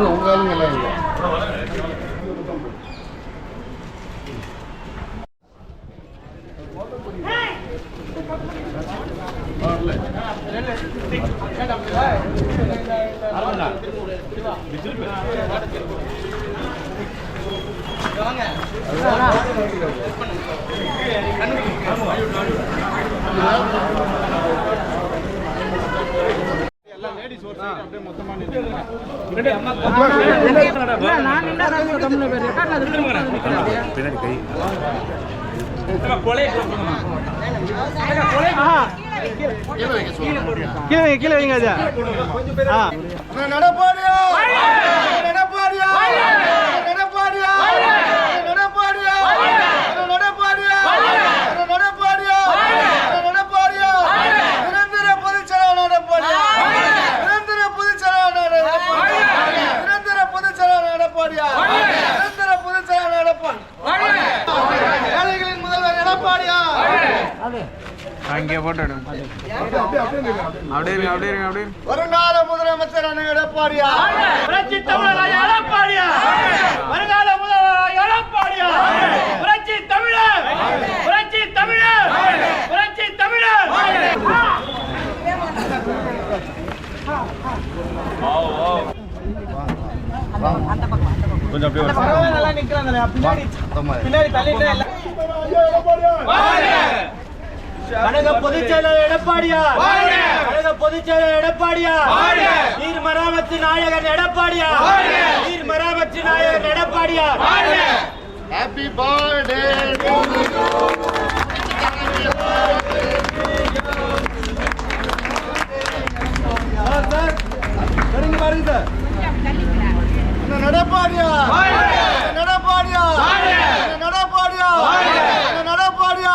எங்க உங்க ஆளுங்க எல்லாம் இல்லை. வாங்க. கீழே வைங்க அது ஆ. நடப்பாடியா நடப்பாடியா நடப்பாடியா நடப்பாடியா நடப்பாடியா நடப்பாடியா நடப்பாடியா நிரந்தர பொதுச்சலா நடப்பாடியா நிரந்தர பொதுச்சலா நடப்பாடியா நிரந்தர பொதுச்சலா நடப்பாடியா நிரந்தர பொதுச்சலா நடப்பான் ஏழைகளின் முதல்வர் எடப்பாடியா அங்கே போட்டோ அப்படியே இருங்க அப்படியே இருங்க அப்படியே வருங்கால முதலமைச்சர் அண்ணன் எடப்பாடியா புரட்சி தமிழர் எடப்பாடியா வருங்கால முதல்வர் எடப்பாடியா புரட்சி தமிழர் புரட்சி தமிழர் புரட்சி தமிழர் கழக பொதுச்செயலர் எடப்பாடியா கழக பொதுச்செயலர் எடப்பாடியா நீர் மராமத்து நாயகன் எடப்பாடியா நீர் மராமத்து நாயகன் எடப்பாடியா ஹாப்பி பர்த்டே நடப்பாடியா? நடப்பாடியா நடப்பாடியா நடப்பாடியா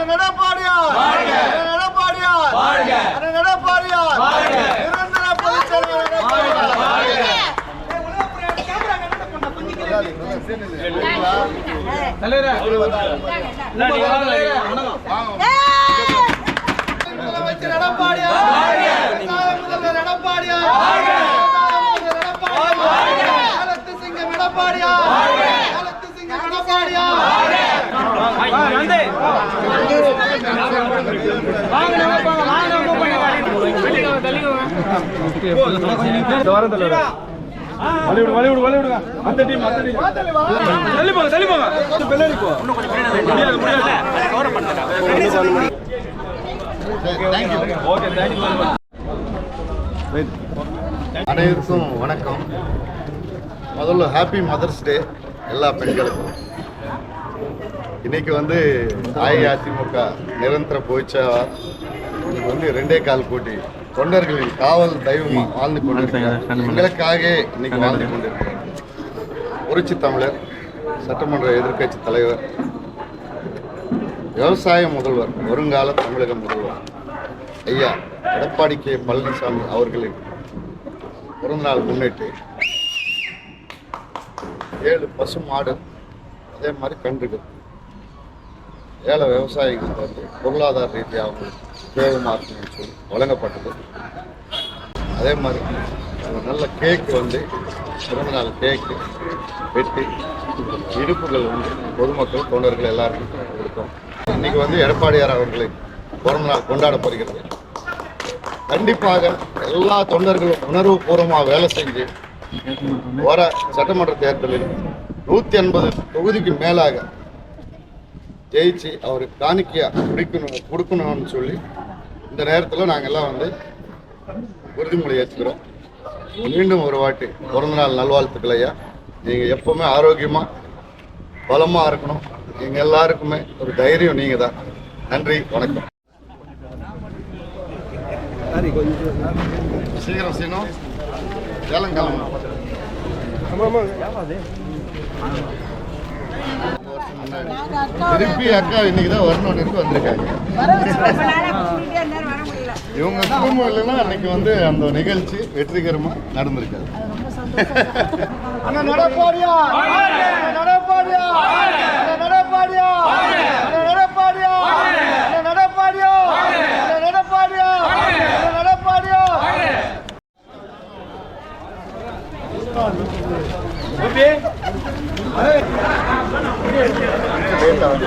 நடப்பாடியா நடப்பாடியா நடப்பாடியா நிரந்தர பொதுச்செயலாளர் எடப்பாடியா முதலமைச்சர் எடப்பாடியா முதல்வர் எடப்பாடியா காலத்து சிங்கம் எடப்பாடியா காலத்து சிங்கம் எடப்பாடியா வலிவிடு வலிவிடு வலிவிடுங்க. அந்த டீம் அந்த டீம் தள்ளி போங்க தள்ளி போங்க. போ. முடியாது முடியாது. ஓகே அனைவருக்கும் வணக்கம். முதல்ல ஹாப்பி மதர்ஸ் டே எல்லா பெண்களுக்கும். இன்னைக்கு வந்து அஇஅதிமுக நிரந்தர போய்ச்சாவா இன்னைக்கு வந்து ரெண்டே கால் போட்டி. தொண்டர்களின் காவல் தெய்வமா வாழ்ந்து கொண்டிருக்கிறார். எங்களுக்காக இன்னைக்கு வாழ்ந்து கொண்டிருக்கிறார். புரட்சி தமிழர் சட்டமன்ற எதிர்க்கட்சி தலைவர் விவசாய முதல்வர் வருங்கால தமிழக முதல்வர் ஐயா எடப்பாடி கே. பழனிசாமி அவர்களின் பிறந்தநாள் முன்னிட்டு ஏழு பசு மாடு அதே மாதிரி கன்றுகள். ஏழை விவசாயிகளுக்கு வந்து பொருளாதார ரீதியாக அவங்களுக்கு தேவை மாற்றம் சொல்லி வழங்கப்பட்டது. அதே மாதிரி ஒரு நல்ல கேக் வந்து பிறந்தநாள் கேக்கு வெட்டி இடுப்புகள் வந்து பொதுமக்கள் தொண்டர்கள் எல்லாருக்கும் கொடுத்தோம். இன்னைக்கு வந்து எடப்பாடியார் அவர்களின் பிறந்தநாள் கொண்டாடப்படுகிறது கண்டிப்பாக எல்லா தொண்டர்களும் உணர்வுபூர்வமாக வேலை செஞ்சு வர சட்டமன்ற தேர்தலில் நூற்றி எண்பது தொகுதிக்கு மேலாக ஜெயிச்சு அவருக்கு காணிக்கையாக குடிக்கணும் கொடுக்கணும்னு சொல்லி இந்த நேரத்தில் நாங்கள் எல்லாம் வந்து உறுதிமொழி ஏற்றுக்கிறோம் மீண்டும் ஒரு வாட்டி பிறந்தநாள் நல்வாழ்த்துக்கள் ஐயா. நீங்கள் எப்போவுமே ஆரோக்கியமாக பலமாக இருக்கணும். எங்கள் எல்லாருக்குமே ஒரு தைரியம் நீங்கள் தான் நன்றி வணக்கம். சீக்கிரம் சீனும் ஏலங்கிழமை திருப்பி அக்கா இன்னைக்கு தான் வரணும்னு இருக்கு வந்திருக்காங்க. இவங்க குடும்பம் இல்லைன்னா அன்னைக்கு வந்து அந்த நிகழ்ச்சி வெற்றிகரமா நடந்திருக்காது. அண்ணா நடப்பாடியா? நடப்பாடியா? நடப்பாடியா? நடப்பாடியா? நடப்பாடியா? நடப்பாடியா? நடப்பாடியா? கோபி டேட்டா வந்து